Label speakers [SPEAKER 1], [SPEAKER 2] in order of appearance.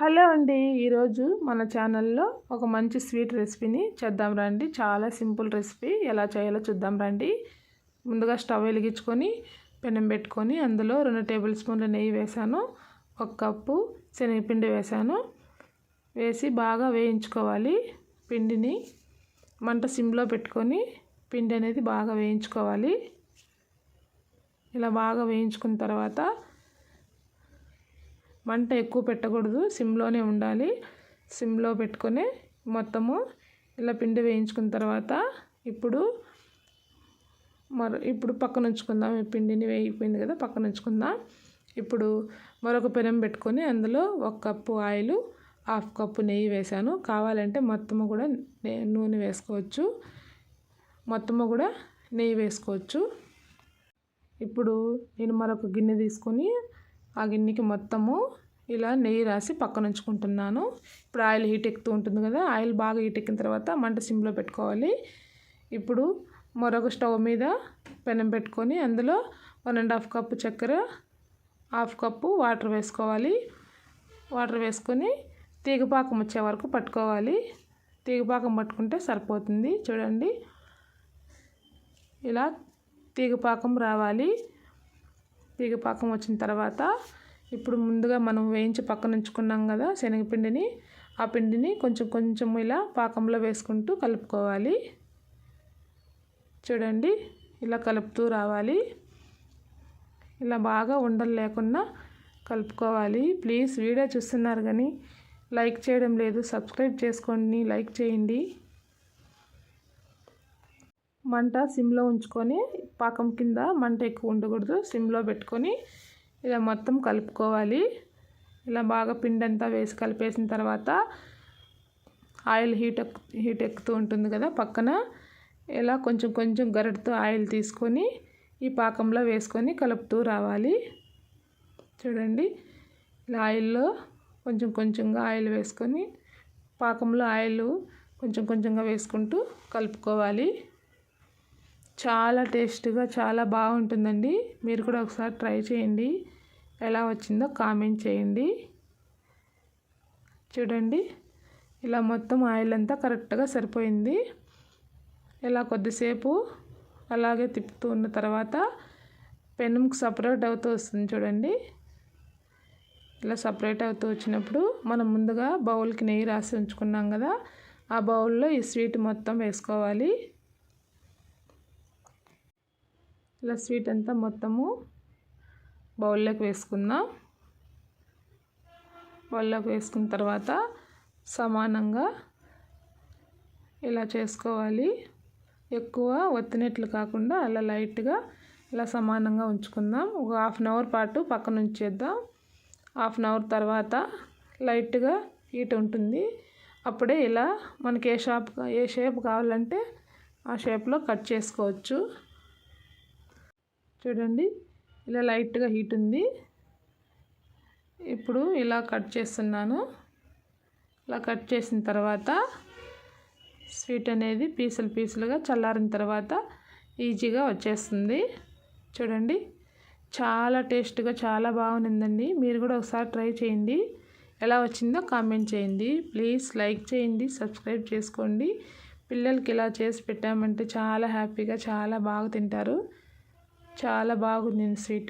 [SPEAKER 1] Hello అండి. ఈరోజు మన ఛానల్లో ఒక మంచి స్వీట్ రెసిపీని చేద్దాం రండి. చాలా సింపుల్ రెసిపీ. ఎలా చేయాలో చూద్దాం రండి. ముందుగా స్టవ్ వెలిగించుకొని పెనం పెట్టుకొని అందులో రెండు టేబుల్ స్పూన్ల నెయ్యి వేసాను. ఒక కప్పు శనగపిండి వేసాను. వేసి బాగా వేయించుకోవాలి. పిండిని మంట సిమ్లో పెట్టుకొని పిండి అనేది బాగా వేయించుకోవాలి. ఇలా బాగా వేయించుకున్న తర్వాత మంట ఎక్కువ పెట్టకూడదు. సిమ్లోనే ఉండాలి. సిమ్లో పెట్టుకొని మొత్తము ఇలా పిండి వేయించుకున్న తర్వాత ఇప్పుడు మరో ఇప్పుడు పక్కన ఉంచుకుందాం. ఈ పిండిని వేయిపోయింది కదా పక్కన ఉంచుకుందాం. ఇప్పుడు మరొక పెనం పెట్టుకొని అందులో ఒక కప్పు ఆయిల్ హాఫ్ కప్పు నెయ్యి వేసాను కావాలంటే మొత్తము కూడా నూనె వేసుకోవచ్చు. మొత్తము కూడా నెయ్యి వేసుకోవచ్చు. ఇప్పుడు నేను మరొక గిన్నె తీసుకొని ఆ గిన్నెకి మొత్తము ఇలా నెయ్యి రాసి పక్కన ఉంచుకుంటున్నాను ఇప్పుడు ఆయిల్ హీట్ ఎక్కుతూ ఉంటుంది కదా ఆయిల్ బాగా హీట్ ఎక్కిన తర్వాత మంట సిమ్లో పెట్టుకోవాలి. ఇప్పుడు మరొక స్టవ్ మీద పెనం పెట్టుకొని అందులో వన్ అండ్ హాఫ్ కప్పు చక్కెర హాఫ్ కప్పు వాటర్ వేసుకోవాలి. వాటర్ వేసుకొని తీగపాకం వచ్చే వరకు పట్టుకోవాలి. తీగపాకం పట్టుకుంటే సరిపోతుంది. చూడండి. ఇలా తీగపాకం రావాలి. తీగపాకం వచ్చిన తర్వాత ఇప్పుడు ముందుగా మనం వేయించి పక్కన ఉంచుకున్నాం కదా శనగపిండిని ఆ పిండిని కొంచెం కొంచెం ఇలా పాకంలో వేసుకుంటూ కలుపుకోవాలి. చూడండి ఇలా కలుపుతూ రావాలి. ఇలా బాగా ఉండలు లేకుండా కలుపుకోవాలి. ప్లీజ్ వీడియో చూస్తున్నారు కానీ లైక్ చేయడం లేదు. సబ్స్క్రైబ్ చేసుకోండి లైక్ చేయండి. మంట సిమ్లో ఉంచుకొని పాకం కింద మంట ఎక్కువ ఉండకూడదు. సిమ్లో పెట్టుకొని ఇలా మొత్తం కలుపుకోవాలి. ఇలా బాగా పిండి అంతా వేసి కలిపేసిన తర్వాత ఆయిల్ హీట్ హీట్ ఎక్కుతూ ఉంటుంది కదా పక్కన. ఇలా కొంచెం కొంచెం గరిటతో ఆయిల్ తీసుకొని ఈ పాకంలో వేసుకొని కలుపుతూ రావాలి. చూడండి ఇలా ఆయిల్లో కొంచెం కొంచెంగా ఆయిల్ వేసుకొని పాకంలో ఆయిల్ కొంచెం కొంచెంగా వేసుకుంటూ కలుపుకోవాలి. చాలా టేస్ట్గా చాలా బాగుంటుందండి. మీరు కూడా ఒకసారి ట్రై చేయండి. ఎలా వచ్చిందో కామెంట్ చేయండి. చూడండి. ఇలా మొత్తం ఆయిల్ అంతా కరెక్ట్గా సరిపోయింది. ఇలా కొద్దిసేపు అలాగే తిప్పుతూ ఉన్న తర్వాత పెనుముకు సపరేట్ అవుతూ వస్తుంది చూడండి. ఇలా సపరేట్ అవుతూ వచ్చినప్పుడు మనం ముందుగా బౌల్కి నెయ్యి రాసి ఉంచుకున్నాం కదా ఆ బౌల్లో ఈ స్వీట్ మొత్తం వేసుకోవాలి. ఇలా స్వీట్ అంతా మొత్తము బౌల్లోకి వేసుకుందాం. బౌల్లోకి వేసుకున్న తర్వాత సమానంగా ఇలా చేసుకోవాలి. ఎక్కువ ఒత్తినట్లు కాకుండా అలా లైట్గా ఇలా సమానంగా ఉంచుకుందాం. ఒక హాఫ్ అన్ అవర్ పాటు పక్కన ఉంచేద్దాం. హాఫ్ అన్ అవర్ తర్వాత లైట్గా హీట్ ఉంటుంది. అప్పుడే ఇలా మనకి ఏ షాప్ ఏ షేప్ కావాలంటే ఆ షేప్లో కట్ చేసుకోవచ్చు. చూడండి ఇలా లైట్గా హీట్ ఉంది. ఇప్పుడు ఇలా కట్ చేస్తున్నాను. ఇలా కట్ చేసిన తర్వాత స్వీట్ అనేది పీసులు పీసులుగా చల్లారిన తర్వాత ఈజీగా వచ్చేస్తుంది. చూడండి చాలా టేస్ట్గా చాలా బాగుందండి. మీరు కూడా ఒకసారి ట్రై చేయండి. ఎలా వచ్చిందో కామెంట్ చేయండి. ప్లీజ్ లైక్ చేయండి సబ్స్క్రైబ్ చేసుకోండి. పిల్లలకి ఇలా చేసి పెట్టామంటే చాలా హ్యాపీగా చాలా బాగా తింటారు. చాలా బాగుంది స్వీట్.